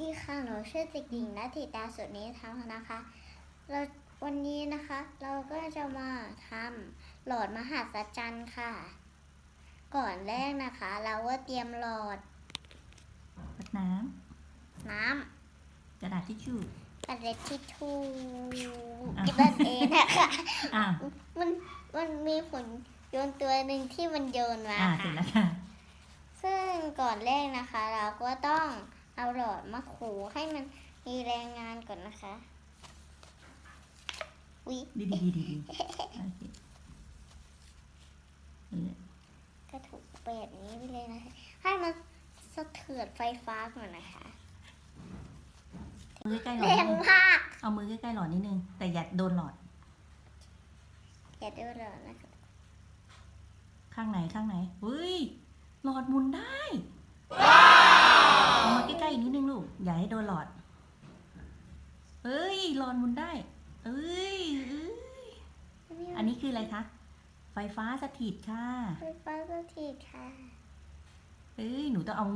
ดีค่ะ หนูชื่อเด็กหญิงนัทธิตาสุนิธรรมนะคะ เราวันนี้นะคะ เราก็จะมาทำหลอดมหัศจรรย์ค่ะ ก่อนแรกนะคะ เราก็เตรียมหลอดวัดน้น้ำกระดาษทิชชู่ำกระเด็ดทิชชู่อะกินนั่นเองนะคะอ่ามันมันมีผลโยนตัวหนึ่งที่มันโยนมาอ่าเสร็จค่ะแล้วค่ะ ซึ่งก่อนแรกนะคะ เราก็ต้อง เอาหลอดมาขูให้มันมีแรงงานก่อนนะคะวิดีดีดีดีดีโอเคเออกระถูกแบบนี้ไปเลยนะคะ ให้มันสะเทือนไฟฟ้าก่อนนะคะมือใกล้ๆหลแรอดนิงดนึงมากเอามือใกล้ๆหลอดนิดนึง แต่อย่าโดนหลอด อย่าดูหลอดนะคะข้างไหนข้างไหนเฮ้ย หลอดหมุนได้เอา อย่าให้โดนหลอด เอ้ยหลอดหมุนได้ เอ้ยเอ้ย อันนี้คืออะไรคะ ไฟฟ้าสถิตค่ะ ไฟฟ้าสถิตค่ะ เอ้ย หนูต้องเอา